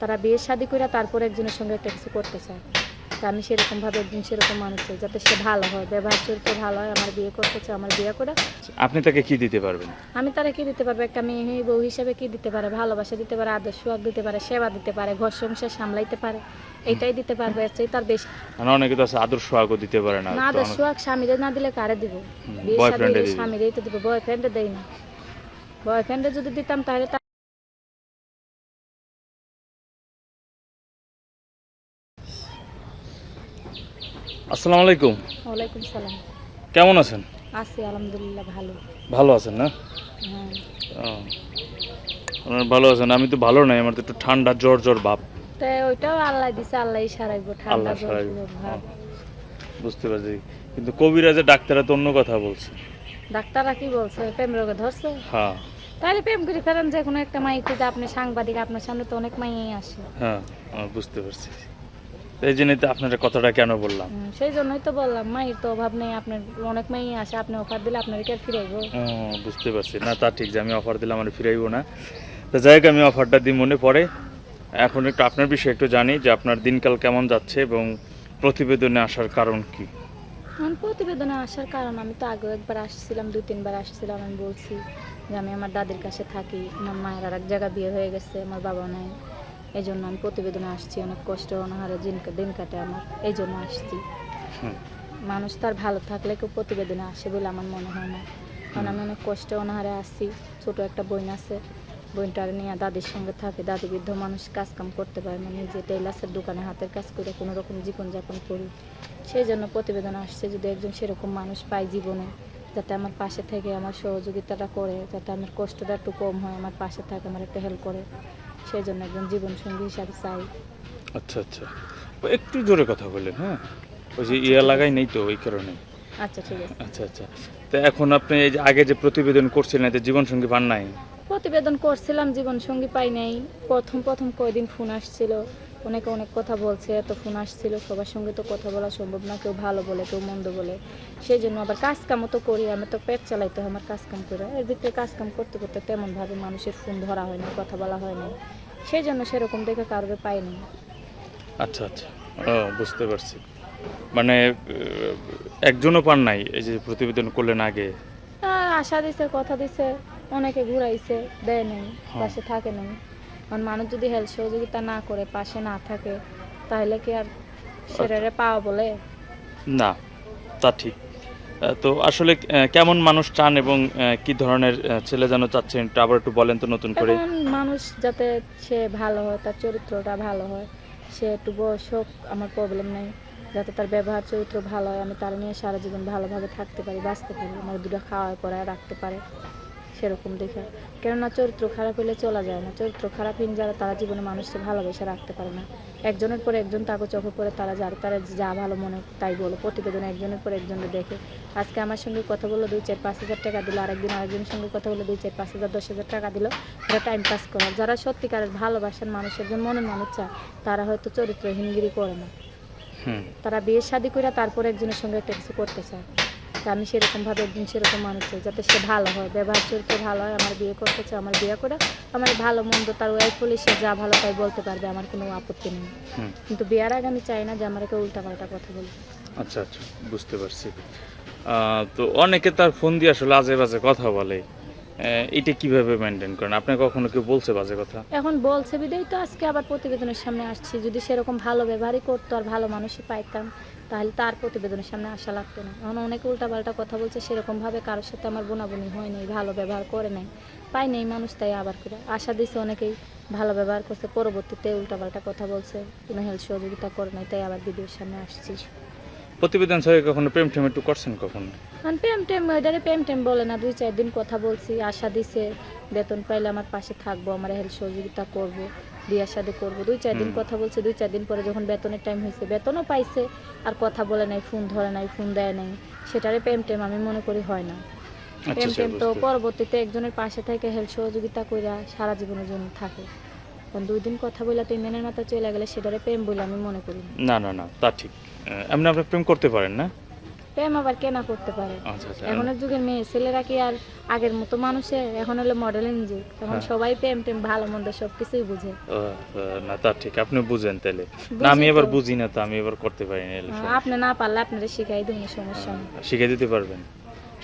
তারা বিয়ে শাদি করে তারপর একজনের সঙ্গে একটা কিছু করতে চায়। তা আমি সেরকম ভাবে একদিন সেরকম মানুষ চাই যাতে সে ভালো হয় ব্যবহার চরিত্র ভালো হয় আমার বিয়ে করতে চায় আমার বিয়ে করে। আপনি তাকে কি দিতে পারবেন? আমি তারা কি দিতে পারব? একটা মেয়ে হয়ে বউ হিসাবে কি দিতে পারে? ভালোবাসা দিতে পারে আদর্শ সুয়াগ দিতে পারে সেবা দিতে পারে ঘর সংসার সামলাইতে পারে এটাই দিতে পারবে এর চেয়ে তার বেশি। মানে অনেকে তো আছে আদর্শ আগো দিতে পারে না না আদর্শ সুয়াগ স্বামীরে না দিলে কারে দিব? হুম, বিয়ে boyfriend এ শাদী দিবি। স্বামীরেই তো দিব বয়ফ্রেন্ডে দেই না। বয়ফ্রেন্ডে যদি দিতাম তাহলে আসসালামু আলাইকুম। ওয়ালাইকুম সালাম। কেমন আছেন? আছি আলহামদুলিল্লাহ ভালো। ভালো আছেন না? হ্যাঁ। আপনার ভালো আছেন? আমি তো ভালো নাই আমার তো একটু ঠান্ডা জ্বর জ্বর ভাব। তো ওইটাও আল্লাহ দিছে আল্লাহ সারাইবো ঠান্ডা জ্বর ভাব। বুঝতে পারছি। কিন্তু কবিরাজে ডাক্তাররা তো অন্য কথা বলছে। ডাক্তাররা কি বলছে? প্রেম রোগে ধরছে? হ্যাঁ। তাহলে প্রেম করে ফেলেন যে কোনো একটা মাই খুঁজে আপনি সাংবাদিক আপনার সামনে তো অনেক মাইয়াই আসে। হ্যাঁ বুঝতে পারছি। এই জন্যই তো আপনার কথাটা কেন বললাম? সেই জন্যই তো বললাম মায়ের তো অভাব নেই আপনার অনেক মাই আসে আপনি অফার দিলে আপনার কি আর ফিরাইবো? বুঝতে পারছি। না তা ঠিক যে আমি অফার দিলাম আমার ফিরাইবো না। তো যাই হোক আমি অফারটা দিই মনে পড়ে। এখন একটু আপনার বিষয়ে একটু জানি যে আপনার দিনকাল কেমন যাচ্ছে এবং প্রতিবেদনে আসার কারণ কি? প্রতিবেদনে আসার কারণ আমি তো আগেও একবার আসছিলাম দুই তিনবার আসছিলাম আমি বলছি যে আমি আমার দাদির কাছে থাকি। আমার মায়ের আর এক জায়গা বিয়ে হয়ে গেছে আমার বাবা নাই। এই জন্য আমি প্রতিবেদনে আসছি অনেক কষ্ট অনাহারে দিন কাটে আমার। এই জন্য আসছি মানুষ তার ভালো থাকলে কেউ প্রতিবেদনে আসে বলে আমার মনে হয় না। কারণ আমি অনেক কষ্ট অনাহারে আসছি ছোট একটা বোন আছে। বোনটার নিয়ে দাদির সঙ্গে থাকে। দাদি বৃদ্ধ মানুষ কাজ কাম করতে পারে না। নিজে টেইলার্সের দোকানে হাতের কাজ করে কোনো রকম জীবনযাপন করি। সেই জন্য প্রতিবেদন আসছে যদি একজন সেরকম মানুষ পাই জীবনে যাতে আমার পাশে থেকে আমার সহযোগিতাটা করে যাতে আমার কষ্টটা একটু কম হয় আমার পাশে থাকে আমার একটু হেল্প করে। সেই জন্য একজন জীবনসঙ্গী হিসাবে চাই। আচ্ছা আচ্ছা। একটু জোরে কথা বললেন হ্যাঁ? ওই যে ইয়া লাগাই নেই তো ওই কারণে। আচ্ছা ঠিক আছে। আচ্ছা আচ্ছা। তো এখন আপনি এই যে আগে যে প্রতিবেদন করছিলেন এতে জীবনসঙ্গী পান নাই? প্রতিবেদন করছিলাম জীবন সঙ্গী পাই নাই। প্রথম প্রথম কয়দিন ফোন আসছিল। অনেকে অনেক কথা বলছে এত ফোন আসছিল সবার সঙ্গে তো কথা বলা সম্ভব না কেউ ভালো বলে কেউ মন্দ বলে। সেই জন্য আবার কাজ কামও তো করি আমি তো পেট চালাইতে হয় আমার কাজ কাম করে। এর ভিতরে কাজ কাম করতে করতে তেমনভাবে মানুষের ফোন ধরা হয় না কথা বলা হয় না। সেই জন্য সেরকম দেখে কারোর পাইনি। আচ্ছা আচ্ছা। ও বুঝতে পারছি। মানে একজনও পান নাই এই যে প্রতিবেদন করলেন আগে? আশা দিছে কথা দিছে অনেকে ঘুরাইছে দেয় নেই হ্যাঁ। পাশে থাকে নেই। কারণ মানুষ যদি হেল্প সহযোগিতা না করে পাশে না থাকে তাহলে কি আর সেটারে পাওয়া বলে? না তা ঠিক। তো আসলে কেমন মানুষ চান এবং কি ধরনের ছেলে যেন চাচ্ছেন? একটু আবার একটু বলেন তো নতুন করে। মানুষ যাতে সে ভালো হয় তার চরিত্রটা ভালো হয় সে একটু বয়স হোক আমার প্রবলেম নেই। যাতে তার ব্যবহার চরিত্র ভালো হয় আমি তার নিয়ে সারা জীবন ভালোভাবে থাকতে পারি বাঁচতে পারি আমার দুটো খাওয়া পড়ায় রাখতে পারে। সেরকম দেখে। কেননা চরিত্র খারাপ হলে চলা যায় না। চরিত্র খারাপহীন যারা তারা জীবনে মানুষকে ভালোবেসে রাখতে পারে না। একজনের পর একজন তাকে চোখে পড়ে তারা যার তারা যা ভালো মনে তাই বলো। প্রতিবেদনে একজনের পর একজনের দেখে। আজকে আমার সঙ্গে কথা বলল দুই চার পাঁচ হাজার টাকা দিল। আরেকদিন আরেকজনের সঙ্গে কথা বলল দুই চার পাঁচ হাজার দশ হাজার টাকা দিল। তারা টাইম পাস করে যারা সত্যিকারের ভালোবাসার মানুষের যে মনের মানুষ চায় তারা হয়তো চরিত্রহীনগিরি করে না। তারা বিয়ে শাদি করে তারপর একজনের সঙ্গে একটা কিছু করতে চায়। তা আমি সেরকমভাবে একদিন সেরকম মানুষ চাই যাতে সে ভালো হয়। ব্যবহার চরিত্র ভালো হয় আমার বিয়ে করতে চাই আমার বিয়ে করে আমার ভালো মন্দ তার ওয়াইফ হলে সে যা ভালো তাই বলতে পারবে আমার কোনো আপত্তি নেই। কিন্তু বিয়ার আগে আমি চাই না যে আমার একে উল্টাপাল্টা কথা বলবে আচ্ছা আচ্ছা বুঝতে পারছি। তো অনেকে তার ফোন দিয়ে আসলে আজে বাজে কথা বলে। এটা কীভাবে মেনটেন করেন? আপনি কখনো কেউ বলছে বাজে কথা? এখন বলছে বিদায় তো আজকে আবার প্রতিবেদনের সামনে আসছি। যদি সেরকম ভালো ব্যবহারই করতো আর ভালো মানুষই পাইতাম, তাহলে তার প্রতিবেদনের সামনে আসা লাগতো না। এখন অনেকে উল্টাপাল্টা কথা বলছে সেরকম ভাবে কারোর সাথে আমার বোনাবুনি হয় নাই, ভালো ব্যবহার করে নাই। পাই নেই মানুষ তাই আবার করে। আশা দিছে অনেকেই ভালো ব্যবহার করছে, পরবর্তীতে উল্টাপাল্টা কথা বলছে, কোনো হেল্প সহযোগিতা করে নাই, তাই আবার ভিডিওর সামনে আসছি। প্রতিবেদন সবাই কখনো প্রেম টেম একটু করছেন কখনো? কারণ প্রেম টেম ওইটারে প্রেম টেম বলে না দুই চার দিন কথা বলছি আশা দিছে বেতন পাইলে আমার পাশে থাকব আমার হেল্প সহযোগিতা করব বিয়ার সাথে করব দুই চার দিন কথা বলছে দুই চার দিন পরে যখন বেতনের টাইম হয়েছে বেতনও পাইছে আর কথা বলে নাই ফোন ধরে নাই ফোন দেয় নাই সেটারে প্রেম টেম আমি মনে করি হয় না। আচ্ছা প্রেম আচ্ছা টেম তো পরবর্তীতে একজনের পাশে থেকে হেল্প সহযোগিতা কইরা সারা জীবনের জন্য থাকে। কারণ দুই দিন কথা বলে তুই মেনের মাথা চলে গেলে সেটারে প্রেম বলে আমি মনে করি না না না তা ঠিক। এমনি আপনি প্রেম করতে পারেন না? প্রেম আবার কেনা করতে পারে এখন আচ্ছা। এখনের যুগের মেয়ে ছেলেরা কি আর আগের মতো মানুষে? এখন হলো মডেলিং যুগ এখন। সবাই প্রেম প্রেম ভালো মন্দ সব কিছুই বুঝে না তা ঠিক। আপনি বুঝেন তাহলে না আমি এবার বুঝিনা বুঝি না তো আমি এবার করতে পারি না আপনি না পারলে আপনারা শিখাই দিন সমস্যা শিখাই দিতে পারবেন?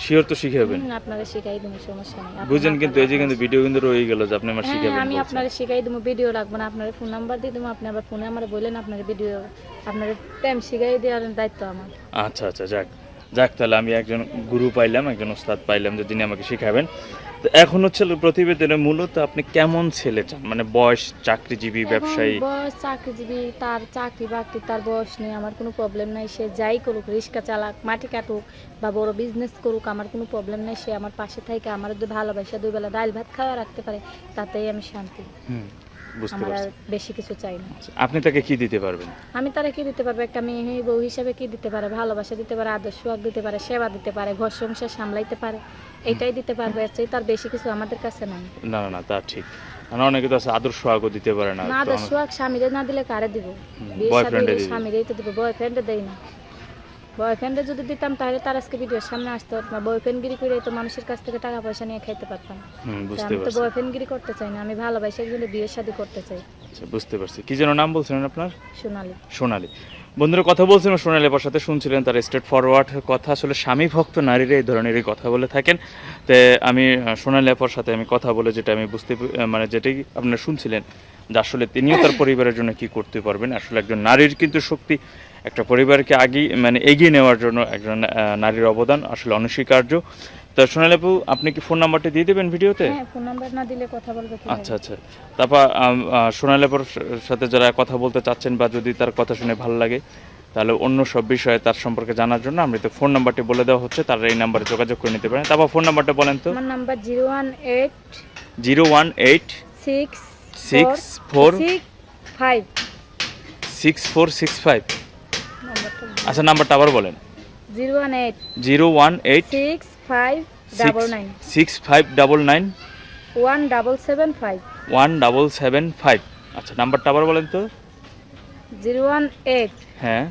শিওর তো শিখাবেন আপনারা শিখাই দিন সমস্যা নেই। বুঝেন কিন্তু এই যে কিন্তু ভিডিও কিন্তু রয়ে গেল যে আপনি আমার হ্যাঁ শিখাবেন আমি। আপনারা শিখাই দেবো ভিডিও রাখব না আপনার ফোন নাম্বার দিয়ে দেবো আপনি আবার ফোনে আমার বলেন আপনার ভিডিও আপনার টাইম শিখাই দেওয়ার দায়িত্ব আমার। আচ্ছা আচ্ছা যাক। যাক তাহলে আমি একজন গুরু পাইলাম একজন ওস্তাদ পাইলাম যে যিনি আমাকে শিখাবেন। তো এখন হচ্ছে প্রতিবেদনে মূলত আপনি কেমন ছেলে চান? মানে বয়স চাকরিজীবী ব্যবসায়ী? বয়স চাকরিজীবী তার চাকরি বাকরি তার বয়স নেই আমার কোনো প্রবলেম নাই সে যাই করুক রিক্সা চালাক মাটি কাটুক বা বড় বিজনেস করুক আমার কোনো প্রবলেম নাই সে আমার পাশে থাকে আমার যদি ভালোবাসা দুই বেলা ডাল ভাত খাওয়া রাখতে পারে তাতেই আমি শান্তি। হুম, বুঝতে আমার পারছি। বেশি কিছু চাই না। আপনি তাকে কি দিতে পারবেন? আমি তারা কি দিতে পারব? একটা মেয়ে বউ হিসাবে কি দিতে পারে? ভালোবাসা দিতে পারে? আদর্শ দিতে পারে? সেবা দিতে পারে? ঘর সংসার সামলাইতে পারে? এটাই দিতে পারবে। এর চেয়ে তার বেশি কিছু আমাদের কাছে নাই। না না না তা ঠিক। মানে অনেকে তো আছে আদর্শ আগো দিতে পারে না। না তো আদর্শ স্বামীরে না দিলে কারে দিব? বিয়ে boyfriend এ শাদী স্বামীরেই তো দিব। বয়ফ্রেন্ডে দেই না। বয়ফ্রেন্ডে যদি দিতাম তাহলে তার আজকে ভিডিওর সামনে আসতে। পারতাম বয়ফ্রেন্ড গিরি করে তো মানুষের কাছ থেকে টাকা পয়সা নিয়ে খাইতে পারতাম। আমি তো বয়ফ্রেন্ড গিরি করতে চাই না আমি ভালোবাসি একজনের বিয়ে শাদী করতে চাই। আচ্ছা বুঝতে পারছি। কি যেন নাম বলছিলেন আপনার? সোনালি। সোনালি। বন্ধুরা কথা বলছিলাম সোনালি আপার সাথে শুনছিলেন তার স্টেট ফরওয়ার্ড কথা। আসলে স্বামী ভক্ত নারীরা এই ধরনেরই কথা বলে থাকেন। তো আমি সোনালী সোনালি আপার সাথে আমি কথা বলে যেটা আমি বুঝতে মানে যেটাই আপনারা শুনছিলেন যে আসলে তিনিও তার পরিবারের জন্য কি করতে পারবেন। আসলে একজন নারীর কিন্তু শক্তি একটা পরিবারকে আগে মানে এগিয়ে নেওয়ার জন্য একজন নারীর অবদান আসলে অনস্বীকার্য। তো সোনালি আপু আপনি কি ফোন নাম্বারটা দিয়ে দেবেন ভিডিওতে? হ্যাঁ ফোন নাম্বার না দিলে কথা বলবে কি আচ্ছা আচ্ছা। তারপর সোনালী আপার সাথে যারা কথা বলতে চাচ্ছেন বা যদি তার কথা শুনে ভালো লাগে তাহলে অন্য সব বিষয়ে তার সম্পর্কে জানার জন্য আমি তো ফোন নাম্বারটি বলে দেওয়া হচ্ছে তারা এই নাম্বারে যোগাযোগ করে নিতে পারেন। তারপর ফোন নাম্বারটা বলেন তো। আমার number zero one eight zero one eight six six four five. Six four six five. আচ্ছা নাম্বারটা আবার বলেন। Zero one eight zero one eight six five double nine. Six five double nine. One double seven five. One double seven five. আচ্ছা নাম্বারটা আবার বলেন তো। Zero one eight হ্যাঁ।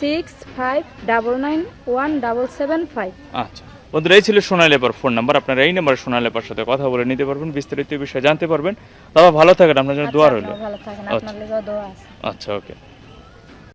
Six five double nine one double seven five. আচ্ছা বন্ধুরা এই ছিল সোনালী লেপার ফোন নাম্বার। আপনারা এই নাম্বারে সোনালী লেপার সাথে কথা বলে নিতে পারবেন বিস্তারিত বিষয়ে জানতে পারবেন। তবে ভালো থাকেন আপনার জন্য দোয়া রইল। আচ্ছা। আপনার দোয়া আছে। আচ্ছা ওকে।